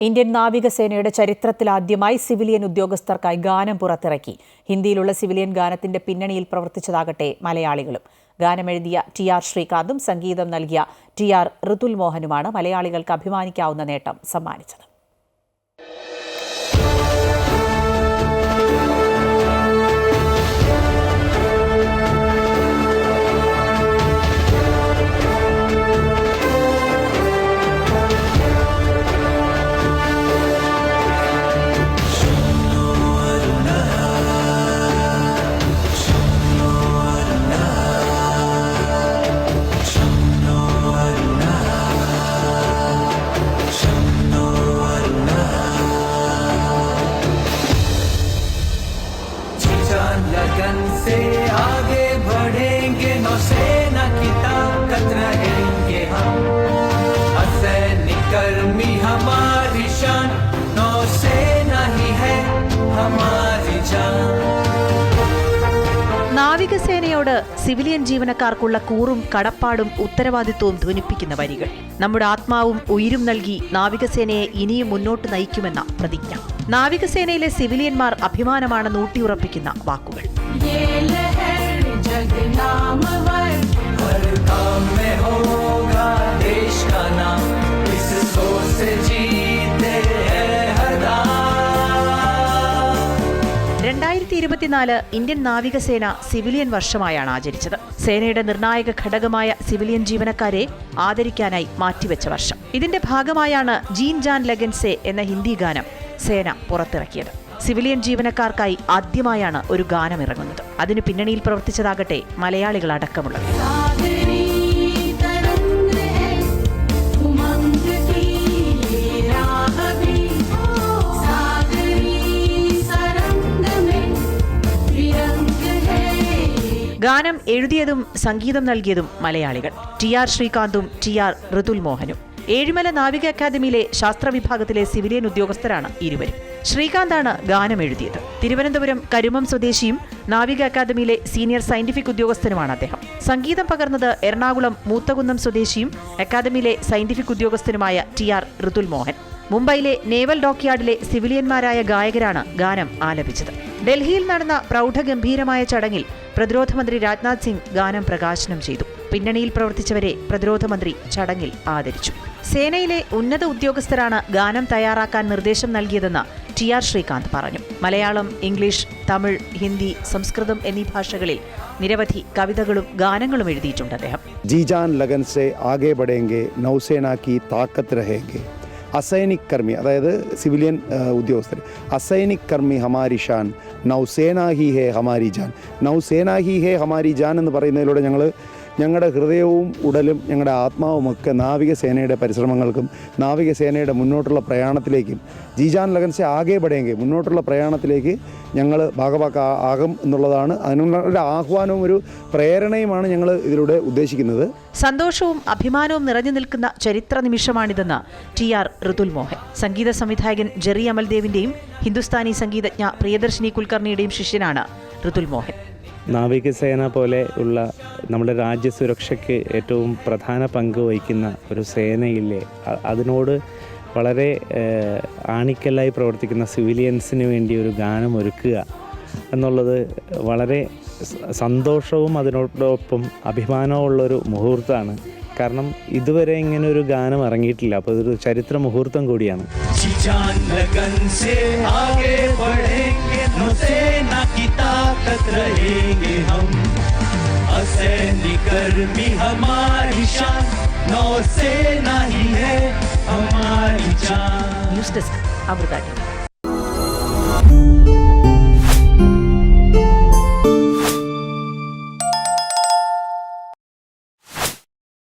Indian നാവികസേനയുടെ ചരിത്രത്തിലാദ്യമായി civilian ഉദ്യോഗസ്ഥർക്കായി ഗാനം പുറത്തിറക്കി. ഹിന്ദിയിലുള്ള സിവിലിയൻ ഗാനത്തിന്റെ പിന്നണിയിൽ പ്രവർത്തിച്ചതാകട്ടെ മലയാളികളും. ഗാനമെഴുതിയ ടി ആർ ശ്രീകാന്തും സംഗീതം നൽകിയ ടി ആർ ഋതുൽ മോഹനുമാണ് മലയാളികൾക്ക് അഭിമാനിക്കാവുന്ന നേട്ടം സമ്മാനിച്ചത്. लगन से आगे बढ़ेंगे नौसेना की ताकत रहेंगे हम असैनिक कर्मी हमारी शान नौसेना ही है हमारी जान നാവികസേനയോട് സിവിലിയൻ ജീവനക്കാർക്കുള്ള കൂറും കടപ്പാടും ഉത്തരവാദിത്വവും ധ്വനിപ്പിക്കുന്ന വരികൾ നമ്മുടെ ആത്മാവും ഉയിരും നൽകി നാവികസേനയെ ഇനിയും മുന്നോട്ട് നയിക്കുമെന്ന പ്രതിജ്ഞ നാവികസേനയിലെ സിവിലിയന്മാർ അഭിമാനമാണെന്ന് ഊട്ടിയുറപ്പിക്കുന്ന വാക്കുകൾ ഇരുപത്തിനാല് ഇന്ത്യൻ നാവികസേന സിവിലിയൻ വർഷമായാണ് ആചരിച്ചത്. സേനയുടെ നിർണായക ഘടകമായ സിവിലിയൻ ജീവനക്കാരെ ആദരിക്കാനായി മാറ്റിവെച്ച വർഷം. ഇതിന്റെ ഭാഗമായാണ് ജീൻ ജാൻ ലഗൻസെ എന്ന ഹിന്ദി ഗാനം സേന പുറത്തിറക്കിയത്. സിവിലിയൻ ജീവനക്കാർക്കായി ആദ്യമായാണ് ഒരു ഗാനം ഇറങ്ങുന്നത്. അതിന് പിന്നണിയിൽ പ്രവർത്തിച്ചതാകട്ടെ മലയാളികൾ അടക്കമുള്ളത് ഗാനം എഴുതിയതും സംഗീതം നൽകിയതും മലയാളികൾ. ടി ആർ ശ്രീകാന്തും ടി ആർ ഋതുൽ മോഹനും. ഏഴിമല നാവിക അക്കാദമിയിലെ ശാസ്ത്ര വിഭാഗത്തിലെ സിവിലിയൻ ഉദ്യോഗസ്ഥരാണ് ഇരുവരും. ശ്രീകാന്താണ് ഗാനം എഴുതിയത് തിരുവനന്തപുരം കരുമം സ്വദേശിയും നാവിക അക്കാദമിയിലെ സീനിയർ സയന്റിഫിക് ഉദ്യോഗസ്ഥനുമാണ് അദ്ദേഹം. സംഗീതം പകർന്നത് എറണാകുളം മൂത്തകുന്നം സ്വദേശിയും അക്കാദമിയിലെ സയന്റിഫിക് ഉദ്യോഗസ്ഥനുമായ ടി ആർ ഋതുൽ മോഹൻ. മുംബൈയിലെ നേവൽ ഡോക്യാർഡിലെ സിവിലിയന്മാരായ ഗായകരാണ് ഗാനം ആലപിച്ചത്. ഡൽഹിയിൽ നടന്ന പ്രൗഢഗംഭീരമായ ചടങ്ങിൽ പ്രതിരോധ മന്ത്രി രാജ്നാഥ് സിംഗ് ഗാനം പ്രകാശനം ചെയ്തു. പിന്നണിയിൽ പ്രവർത്തിച്ചവരെ പ്രതിരോധമന്ത്രി ചടങ്ങിൽ ആദരിച്ചു. സേനയിലെ ഉന്നത ഉദ്യോഗസ്ഥരാണ് ഗാനം തയ്യാറാക്കാൻ നിർദ്ദേശം നൽകിയതെന്ന് ടി ആർ ശ്രീകാന്ത് പറഞ്ഞു. മലയാളം ഇംഗ്ലീഷ് തമിഴ് ഹിന്ദി സംസ്കൃതം എന്നീ ഭാഷകളിൽ നിരവധി കവിതകളും ഗാനങ്ങളും എഴുതിയിട്ടുണ്ട് അദ്ദേഹം. ജീജാൻ ലഗൻ സെ ആകെ ബടേങ്കെ നൗസേന താക്കത്ത് രഹേങ്കെ. അസൈനിക് കർമ്മി അതായത് സിവിലിയൻ ഉദ്യോഗസ്ഥർ അസൈനിക് കർമ്മി ഹമാരി ഷാൻ നൗസേന ഹി ഹേ ഹമാരി ജാൻ. നൗസേന ഹി ഹേ ഹമാരി ജാൻ എന്ന് പറയുന്നതിലൂടെ ഞങ്ങൾ ഞങ്ങളുടെ ഹൃദയവും ഉടലും ഞങ്ങളുടെ ആത്മാവും ഒക്കെ നാവികസേനയുടെ പരിശ്രമങ്ങൾക്കും നാവികസേനയുടെ മുന്നോട്ടുള്ള പ്രയാണത്തിലേക്കും ജീജാൻ ലഗൻസെ ആകെ പടയെങ്കിൽ മുന്നോട്ടുള്ള പ്രയാണത്തിലേക്ക് ഞങ്ങൾ ഭാഗഭാക്ക ആകും എന്നുള്ളതാണ്. അതിനുള്ള ഒരു ആഹ്വാനവും ഒരു പ്രേരണയുമാണ് ഞങ്ങൾ ഇതിലൂടെ ഉദ്ദേശിക്കുന്നത്. സന്തോഷവും അഭിമാനവും നിറഞ്ഞു നിൽക്കുന്ന ചരിത്ര നിമിഷമാണിതെന്ന് ടി ആർ ഋതുൽ മോഹൻ സംഗീത സംവിധായകൻ ജെറി അമൽദേവിന്റെയും ഹിന്ദുസ്ഥാനി സംഗീതജ്ഞ പ്രിയദർശിനി കുൽക്കർണിയുടെയും ശിഷ്യനാണ് ഋതുൽ മോഹൻ നാവികസേന പോലെ ഉള്ള നമ്മുടെ രാജ്യസുരക്ഷയ്ക്ക് ഏറ്റവും പ്രധാന പങ്ക് വഹിക്കുന്ന ഒരു സേനയില്ലേ? അതിനോട് വളരെ ആണിക്കല്ലായി പ്രവർത്തിക്കുന്ന സിവിലിയൻസിന് വേണ്ടി ഒരു ഗാനം ഒരുക്കുക എന്നുള്ളത് വളരെ സന്തോഷവും അതിനോടൊപ്പം അഭിമാനവും ഉള്ളൊരു മുഹൂർത്തമാണ്. കാരണം ഇതുവരെ ഇങ്ങനെ ഒരു ഗാനം ഇറങ്ങിയിട്ടില്ല. അപ്പോൾ ഇതൊരു ചരിത്ര മുഹൂർത്തം കൂടിയാണ്. ताकत रहेंगे हम असैनिक कर्मी हमारी शान नौसेना ही है हमारी जान news desk Amrita T V.